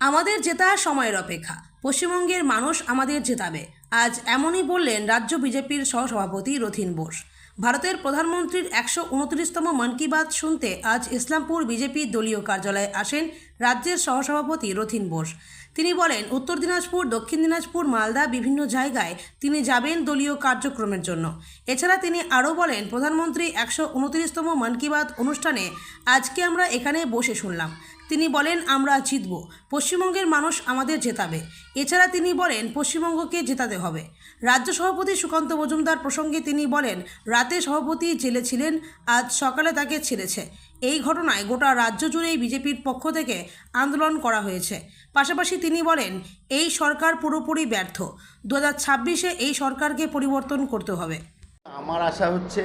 আমাদের জেতা সময়ের অপেক্ষা। পশ্চিমবঙ্গের মানুষ আমাদের জেতাবে। আজ এমনই বললেন রাজ্য বিজেপির সহসভাপতি রথিন বোস। ভারতের প্রধানমন্ত্রীর একশো উনত্রিশতম মন কি বাত শুনতে আজ ইসলামপুর বিজেপি দলীয় কার্যালয়ে আসেন রাজ্যের সহসভাপতি রথিন বোস। তিনি বলেন, উত্তর দিনাজপুর, দক্ষিণ দিনাজপুর, মালদা বিভিন্ন জায়গায় তিনি যাবেন দলীয় কার্যক্রমের জন্য। এছাড়া তিনি আরও বলেন, প্রধানমন্ত্রী একশো উনত্রিশতম মন কি বাত অনুষ্ঠানে আজকে আমরা এখানে বসে শুনলাম। তিনি বলেন, আমরা জিতব। পশ্চিমবঙ্গের মানুষ আমাদের জেতাবে। এছাড়া তিনি বলেন, পশ্চিমবঙ্গকে জেতাতে হবে। রাজ্য সভাপতি সুকান্ত মজুমদার প্রসঙ্গে তিনি বলেন, রাতে সভাপতি জেলে ছিলেন, আজ সকালে তাকে ছেড়েছে। এই ঘটনায় গোটা রাজ্য জুড়েই বিজেপির পক্ষ থেকে আন্দোলন করা হয়েছে। পাশাপাশি তিনি বলেন, এই সরকার পুরোপুরি ব্যর্থ। দু ছাব্বিশে এই সরকারকে পরিবর্তন করতে হবে। আমার আশা হচ্ছে,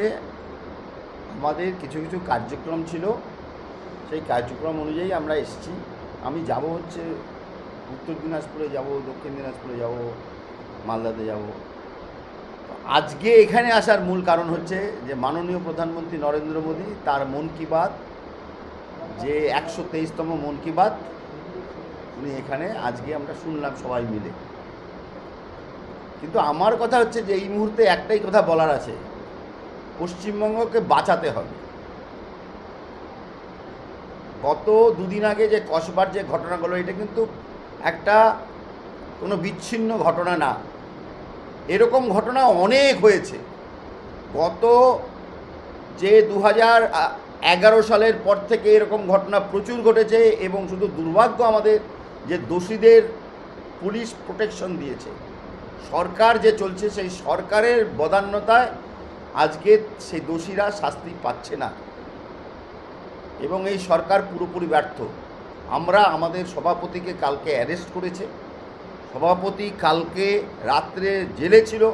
আমাদের কিছু কিছু কার্যক্রম ছিল। সেই কার্যক্রম অনুযায়ী আমরা এসেছি। আমি যাব হচ্ছে উত্তর দিনাজপুরে যাব, দক্ষিণ দিনাজপুরে যাব, মালদাতে যাব। আজকে এখানে আসার মূল কারণ হচ্ছে যে মাননীয় প্রধানমন্ত্রী নরেন্দ্র মোদী তার মন কি বাত, যে একশো তেইশতম মন কি বাত, উনি এখানে আজকে আমরা শুনলাম সবাই মিলে। কিন্তু আমার কথা হচ্ছে যে এই মুহূর্তে একটাই কথা বলার আছে, পশ্চিমবঙ্গকে বাঁচাতে হবে। গত দুদিন আগে যে কসবার যে ঘটনাগুলো, এটা কিন্তু একটা কোনো বিচ্ছিন্ন ঘটনা না। এরকম ঘটনা অনেক হয়েছে। গত যে দু এগারো সালের পর থেকে এরকম ঘটনা প্রচুর ঘটেছে এবং শুধু দুর্ভাগ্য আমাদের যে দোষীদের পুলিশ প্রোটেকশন দিয়েছে। সরকার যে চলছে, সেই সরকারের বদান্যতায় আজকে সেই দোষীরা শাস্তি পাচ্ছে না। এবং এই সরকার পুরোপুরি ব্যর্থ। আমরা আমাদের সভাপতিকে কালকে অ্যারেস্ট করেছে। সভাপতি কালকে রাত্রে জেলে ছিল।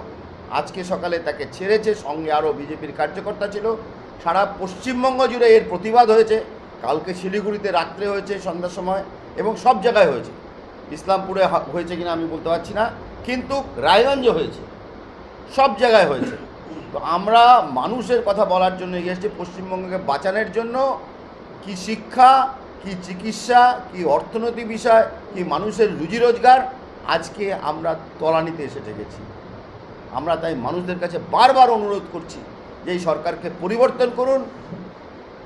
আজকে সকালে তাকে ছেড়েছে। সঙ্গে আরও বিজেপির কার্যকর্তা ছিল। সারা পশ্চিমবঙ্গ জুড়ে এর প্রতিবাদ হয়েছে। কালকে শিলিগুড়িতে রাত্রে হয়েছে সন্ধ্যার সময় এবং সব জায়গায় হয়েছে। ইসলামপুরে হয়েছে কিনা আমি বলতে পারছি না। কিন্তু রায়গঞ্জে হয়েছে। সব জায়গায় হয়েছে। তো আমরা মানুষের কথা বলার জন্য এগিয়ে এসেছি। পশ্চিমবঙ্গকে বাঁচানোর জন্য কি শিক্ষা, কি চিকিৎসা, কি অর্থনৈতিক বিষয়, কি মানুষের রুজি রোজগার, আজকে আমরা তলানিতে এসে ঠেকেছি। আমরা তাই মানুষদের কাছে বারবার অনুরোধ করছি যে এই সরকারকে পরিবর্তন করুন,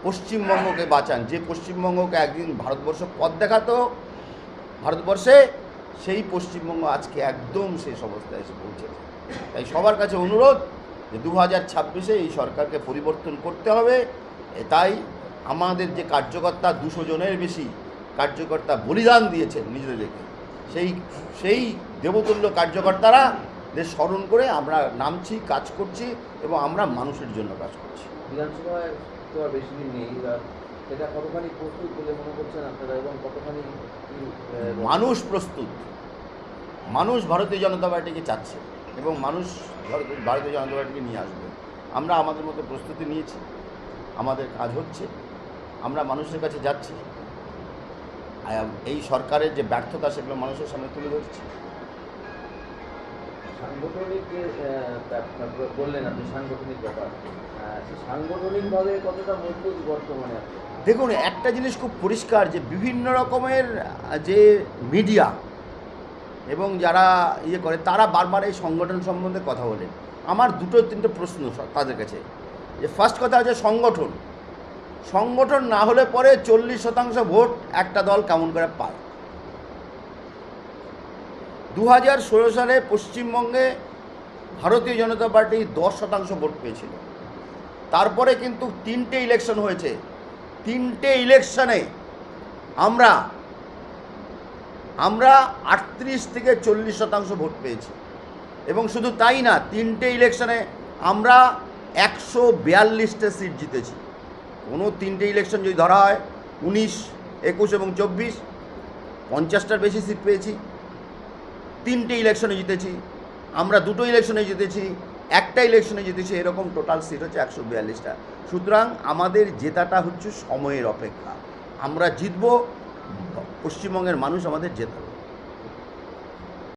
পশ্চিমবঙ্গকে বাঁচান। যে পশ্চিমবঙ্গকে একদিন ভারতবর্ষ পথ দেখাতো, ভারতবর্ষে, সেই পশ্চিমবঙ্গ আজকে একদম শেষ অবস্থায় এসে পৌঁছেছে। তাই সবার কাছে অনুরোধ যে দু হাজার ছাব্বিশে এই সরকারকে পরিবর্তন করতে হবে। এ তাই আমাদের যে কার্যকর্তা দুশো জনের বেশি কার্যকর্তা বলিদান দিয়েছেন নিজেদেরকে। সেই সেই দেবতুল্য কার্যকর্তারা স্মরণ করে আমরা নামছি কাজ করছি এবং আমরা মানুষের জন্য কাজ করছি। বিধানসভায় তো আর বেশি দিন নেই এবার সেটা কতখানি প্রস্তুত বলে মনে করছেন আপনারা এবং কতখানি মানুষ প্রস্তুত। মানুষ ভারতীয় জনতা পার্টিকে চাচ্ছে এবং মানুষ ভারত- ভারতীয় জনতা পার্টিকে নিয়ে আসবে। আমরা আমাদের মতো প্রস্তুতি নিয়েছি। আমাদের কাজ হচ্ছে। আমরা মানুষের কাছে যাচ্ছি। এই সরকারের যে ব্যর্থতা সেগুলো মানুষের সামনে তুলে ধরছি। সাংগঠনিক বললেন আপনি সাংগঠনিক ব্যাপার। সাংগঠনিকভাবে কতটা মজবুত বর্তমানে দেখুন একটা জিনিস খুব পরিষ্কার যে বিভিন্ন রকমের যে মিডিয়া এবং যারা ইয়ে করে তারা বারবার এই সংগঠন সম্বন্ধে কথা বলে আমার দুটো তিনটে প্রশ্ন তাদের কাছে। যে ফার্স্ট কথা হচ্ছে সংগঠন। সংগঠন না হলে পরে চল্লিশ শতাংশ ভোট একটা দল কেমন করে পায়? দু হাজার ষোলো সালে পশ্চিমবঙ্গে ভারতীয় জনতা পার্টি দশ শতাংশ ভোট পেয়েছিল। তারপরে কিন্তু তিনটে ইলেকশন হয়েছে। তিনটে ইলেকশনে আমরা আমরা আটত্রিশ থেকে চল্লিশ শতাংশ ভোট পেয়েছি। এবং শুধু তাই না, তিনটে ইলেকশনে আমরা একশো বিয়াল্লিশটা সিট জিতেছি। কোনো তিনটে ইলেকশন যদি ধরা হয়, উনিশ, একুশ এবং চব্বিশ, পঞ্চাশটার বেশি সিট পেয়েছি। তিনটে ইলেকশনে জিতেছি, আমরা দুটো ইলেকশনে জিতেছি, একটা ইলেকশনে জিতেছি, এরকম টোটাল সিট হচ্ছে একশো বিয়াল্লিশটা। সুতরাং আমাদের জেতাটা হচ্ছে সময়ের অপেক্ষা। আমরা জিতব, পশ্চিমবঙ্গের মানুষ আমাদের জেতাবে।